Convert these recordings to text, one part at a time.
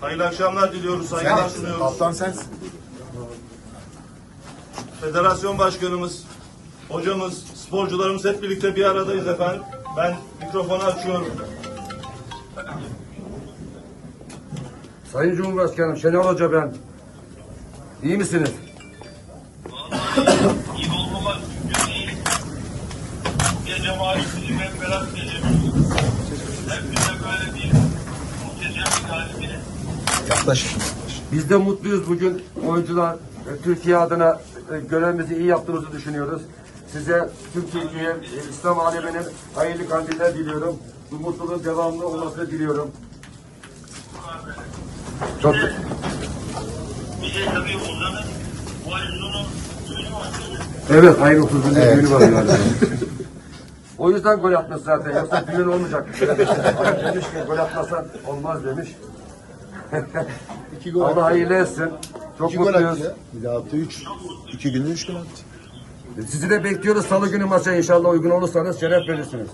Hayırlı akşamlar diliyoruz, saygılar sunuyoruz. Kaptan sensin. Federasyon başkanımız, hocamız, sporcularımız hep birlikte bir aradayız efendim. Ben mikrofonu açıyorum. Sayın Cumhurbaşkanım Şenol Hoca ben. İyi misiniz? iyi olmamak mümkün değil. Gece mağlubiyeti ben berat gece. Böyle bir muhteşem bir galibiyet. Yaklaş. Biz de mutluyuz bugün. Oyuncular e, Türkiye adına e, görevimizi iyi yaptığımızı düşünüyoruz. Size tüm Türkiye, e, İslam aleminin hayırlı kandiller diliyorum. Bu mutluluğun devamlı olmasını diliyorum. Çok Bir de tabii Ozan'ın bu ay sonu düğünü var. Evet, ayın 30'unda düğünü var yani. O yüzden gol atmış zaten. Yoksa düğün olmayacak. demiş ki gol atmasan olmaz demiş. İki gol Allah hayırlı etsin. Çok İki gol mutluyuz. attı ya. Bir daha attı üç. İki günde üç gol attı. Sizi de bekliyoruz. Salı günü maça inşallah uygun olursanız şeref verirsiniz.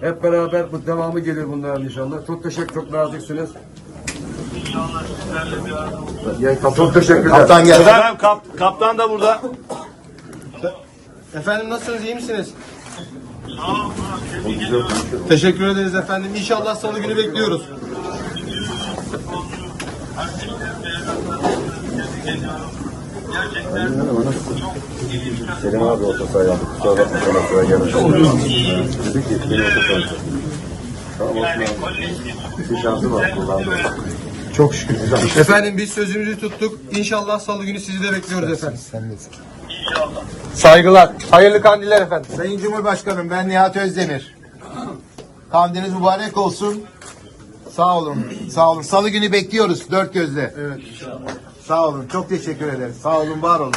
Hep beraber bu devamı gelir bunların inşallah. Çok teşekkür, çok naziksiniz. İnşallah sizlerle bir arada oluruz. Yani, çok teşekkürler. Kaptan geldi. Efendim kap- kaptan da burada. Efendim nasılsınız iyi misiniz? Sağ olun. Teşekkür ederiz efendim. İnşallah salı günü bekliyoruz. Gerçekten Selim abi yaptı. Kusura bakma sana sıra gelmiş. Dedi ki beni yaptı. Tamam olsun abi. Bir şansı var kullandı. Çok şükür. Efendim biz sözümüzü tuttuk. İnşallah salı günü sizi de bekliyoruz efendim. Sen de. inşallah. Saygılar. Hayırlı kandiller efendim. Sayın Cumhurbaşkanım ben Nihat Özdemir. Kandiliniz mübarek olsun. Sağ olun. Sağ olun. Salı günü bekliyoruz dört gözle. Evet Sağ olun. Çok teşekkür ederiz. Sağ olun, var olun.